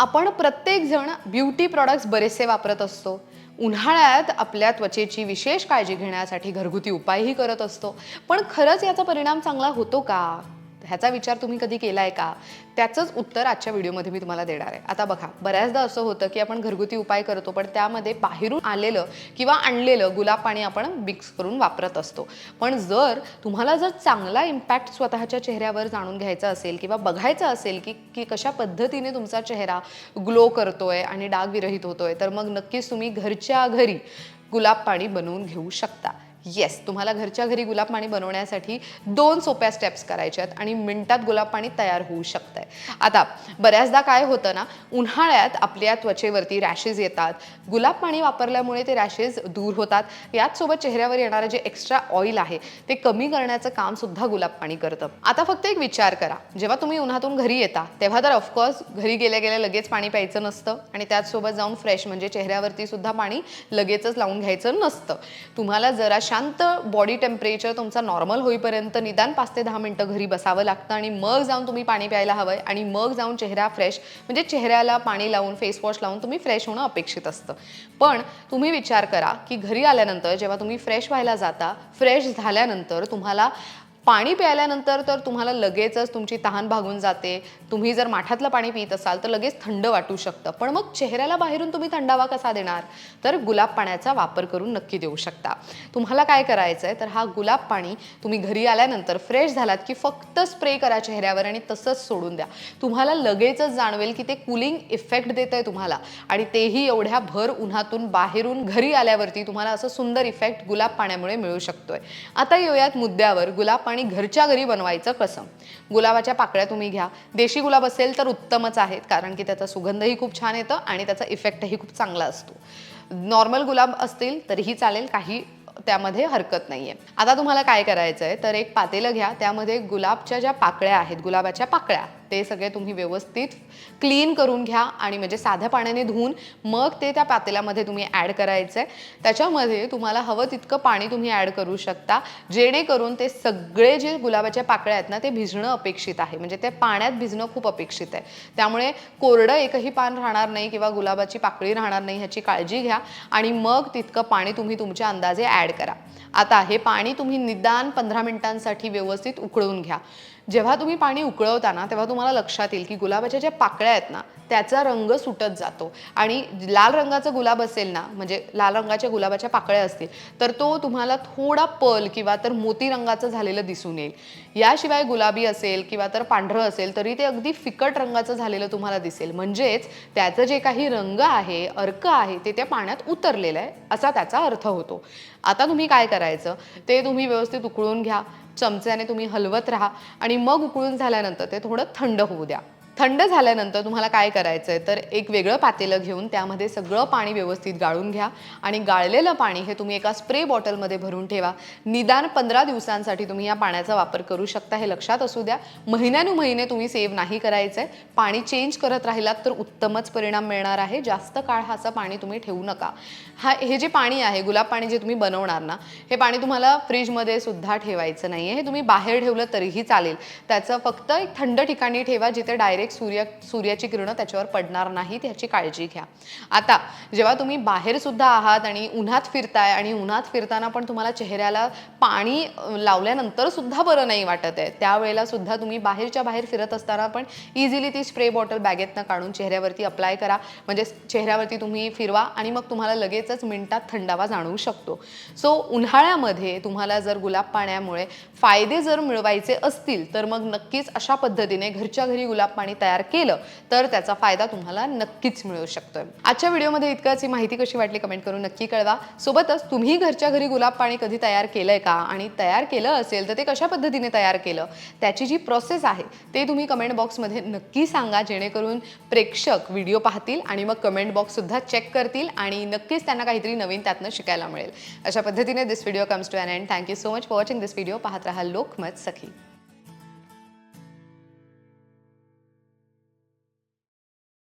आपण प्रत्येकजण beauty products बरेचसे वापरत असतो. उन्हाळ्यात आपल्या त्वचेची विशेष काळजी घेण्यासाठी घरगुती उपायही करत असतो. पण खरंच याचा परिणाम चांगला होतो का? ह्याचा विचार तुम्ही कधी केला आहे का? त्याचंच उत्तर आजच्या व्हिडिओमध्ये मी तुम्हाला देणार आहे. आता बघा बऱ्याचदा असं होतं की आपण घरगुती उपाय करतो पण त्यामध्ये बाहेरून आलेलं किंवा आणलेलं गुलाब पाणी आपण मिक्स करून वापरत असतो. पण जर तुम्हाला जर चांगला इम्पॅक्ट स्वतःच्या चेहऱ्यावर जाणून घ्यायचा असेल किंवा बघायचं असेल की की कशा पद्धतीने तुमचा चेहरा ग्लो करतोय आणि डाग विरहित होतोय तर मग नक्कीच तुम्ही घरच्या घरी गुलाब पाणी बनवून घेऊ शकता. येस तुम्हाला घरच्या घरी गुलाब पाणी बनवण्यासाठी दोन सोप्या स्टेप्स करायच्या आहेत आणि मिनटात गुलाब पाणी तयार होऊ शकतंय. आता बऱ्याचदा काय होतं ना उन्हाळ्यात आपल्या त्वचेवरती रॅशेस येतात. गुलाब पाणी वापरल्यामुळे ते रॅशेस दूर होतात. याचसोबत चेहऱ्यावर येणारं जे एक्स्ट्रा ऑइल आहे ते कमी करण्याचं काम सुद्धा गुलाब पाणी करतं. आता फक्त एक विचार करा. जेव्हा तुम्ही उन्हातून घरी येता तेव्हा तर ऑफकोर्स घरी गेल्या गेल्या लगेच पाणी प्यायचं नसतं आणि त्याचसोबत जाऊन फ्रेश म्हणजे चेहऱ्यावरती सुद्धा पाणी लगेचच लावून घ्यायचं नसतं. तुम्हाला जराशी शांत बॉडी टेम्परेचर तुमचा नॉर्मल होईपर्यंत निदान पाच ते दहा मिनटं घरी बसावं लागतं आणि मग जाऊन तुम्ही पाणी प्यायला हवंय आणि मग जाऊन चेहरा फ्रेश म्हणजे चेहऱ्याला पाणी लावून फेस वॉश लावून तुम्ही फ्रेश होणं अपेक्षित असतं. पण तुम्ही विचार करा की घरी आल्यानंतर जेव्हा तुम्ही फ्रेश व्हायला जाता फ्रेश झाल्यानंतर तुम्हाला पाणी प्यायल्यानंतर तर तुम्हाला लगेचच तुमची तहान भागून जाते. तुम्ही जर माठातलं पाणी पित असाल तर लगेच थंड वाटू शकतं. पण मग चेहऱ्याला बाहेरून तुम्ही थंडावा कसा देणार? तर गुलाब पाण्याचा वापर करून नक्की देऊ शकता. तुम्हाला काय करायचं आहे तर हा गुलाब पाणी तुम्ही घरी आल्यानंतर फ्रेश झालात की फक्त स्प्रे करा चेहऱ्यावर आणि तसंच सोडून द्या. तुम्हाला लगेचच जाणवेल की ते कुलिंग इफेक्ट देत आहे तुम्हाला. आणि तेही एवढ्या भर उन्हातून बाहेरून घरी आल्यावरती तुम्हाला असं सुंदर इफेक्ट गुलाब पाण्यामुळे मिळू शकतोय. आता येऊयात मुद्द्यावर. गुलाब आणि घरच्या घरी बनवायचं कसं? गुलाबाच्या पाकळ्या तुम्ही घ्या. देशी गुलाब असेल तर उत्तमच आहेत कारण की त्याचा सुगंधही खूप छान येतं आणि त्याचा इफेक्टही खूप चांगला असतो. नॉर्मल गुलाब असतील तरीही चालेल काही त्यामध्ये हरकत नाही आहे आता तुम्हाला काय करायचं आहे तर एक पातेलं घ्या त्यामध्ये गुलाबच्या ज्या पाकळ्या आहेत गुलाबाच्या पाकळ्या ते सगळे तुम्ही व्यवस्थित क्लीन करून घ्या आणि म्हणजे साध्या पाण्याने धुवून मग ते त्या पातेल्यामध्ये तुम्ही ॲड करायचं आहे त्याच्यामध्ये तुम्हाला हवं तितकं पाणी तुम्ही ॲड करू शकता जेणेकरून ते सगळे जे गुलाबाच्या पाकळ्या आहेत ना ते भिजणं अपेक्षित आहे. म्हणजे ते पाण्यात भिजणं खूप अपेक्षित आहे. त्यामुळे कोरडं एकही पान राहणार नाही किंवा गुलाबाची पाकळी राहणार नाही ह्याची काळजी घ्या आणि मग तितकं पाणी तुम्ही तुमच्या अंदाजे ॲड करा. आता हे पाणी तुम्ही निदान पंधरा मिनिटांसाठी व्यवस्थित उकळून घ्या. जेव्हा तुम्ही पाणी उकळवता तेव्हा तुम्हाला तुम्हाला लक्षात येईल की गुलाबाच्या ज्या पाकळ्या आहेत ना त्याचा रंग सुटत जातो. आणि लाल रंगाचा गुलाब असेल ना म्हणजे लाल रंगाच्या गुलाबाच्या पाकळ्या असतील तर तो तुम्हाला थोडा पल किंवा तर मोती रंगाचं झालेलं दिसून येईल. याशिवाय गुलाबी असेल किंवा तर पांढरं असेल तरी ते अगदी फिकट रंगाचं झालेलं तुम्हाला दिसेल. म्हणजेच त्याचं जे काही रंग आहे अर्क आहे ते त्या पाण्यात उतरलेलं आहे असा त्याचा अर्थ होतो. आता तुम्ही काय करायचं? ते तुम्ही व्यवस्थित उकळून घ्या. चमच्याने तुम्ही हलवत राहा आणि मग उकळून झाल्यानंतर ते थोडं थंड होऊ द्या. थंड झाल्यानंतर तुम्हाला काय करायचं आहे तर एक वेगळं पातेलं घेऊन त्यामध्ये सगळं पाणी व्यवस्थित गाळून घ्या. आणि गाळलेलं पाणी हे तुम्ही एका स्प्रे बॉटलमध्ये भरून ठेवा. निदान पंधरा दिवसांसाठी तुम्ही या पाण्याचा वापर करू शकता हे लक्षात असू द्या. महिन्यानुमहिने तुम्ही सेव्ह नाही करायचं आहे पाणी चेंज करत राहिलात तर उत्तमच परिणाम मिळणार आहे. जास्त काळ हाचं पाणी तुम्ही ठेवू नका. हा हे जे पाणी आहे गुलाब पाणी जे तुम्ही बनवणार ना हे पाणी तुम्हाला फ्रीजमध्ये सुद्धा ठेवायचं नाही आहे हे तुम्ही बाहेर ठेवलं तरीही चालेल. त्याचं फक्त एक थंड ठिकाणी ठेवा जिथे डायरेक्ट सूर्य सूर्याची किरणं त्याच्यावर पडणार नाहीत ह्याची काळजी घ्या. आता जेव्हा तुम्ही बाहेर सुद्धा आहात आणि उन्हात फिरताय आणि उन्हात फिरताना पण तुम्हाला चेहऱ्याला पाणी लावल्यानंतर सुद्धा बरं नाही वाटत आहे. त्यावेळेला सुद्धा तुम्ही बाहेरच्या बाहेर फिरत असताना पण इझिली ती स्प्रे बॉटल बॅगेतनं काढून चेहऱ्यावरती अप्लाय करा. म्हणजे चेहऱ्यावरती तुम्ही फिरवा आणि मग तुम्हाला लगेचच मिनिटात थंडावा जाणवू शकतो. सो उन्हाळ्यामध्ये तुम्हाला जर गुलाब पाण्यामुळे फायदे जर मिळवायचे असतील तर मग नक्कीच अशा पद्धतीने घरच्या घरी गुलाब पाणी तयार केलं तर त्याचा फायदा तुम्हाला नक्कीच मिळू शकतोय. आजच्या व्हिडिओमध्ये इतकंच. ही माहिती कशी वाटली कमेंट करून नक्की कळवा. सोबतच तुम्ही घरच्या घरी गुलाब पाणी कधी तयार केलंय का? आणि तयार केलं असेल तर ते कशा पद्धतीने तयार केलं? त्याची जी प्रोसेस आहे ते तुम्ही कमेंट बॉक्समध्ये नक्की सांगा जेणेकरून प्रेक्षक व्हिडिओ पाहतील आणि मग कमेंट बॉक्स सुद्धा चेक करतील आणि नक्कीच त्यांना काहीतरी नवीन त्यातनं शिकायला मिळेल. अशा पद्धतीने this video comes to an end thank you so much for watching this video पाहत राहा लोकमत सखी.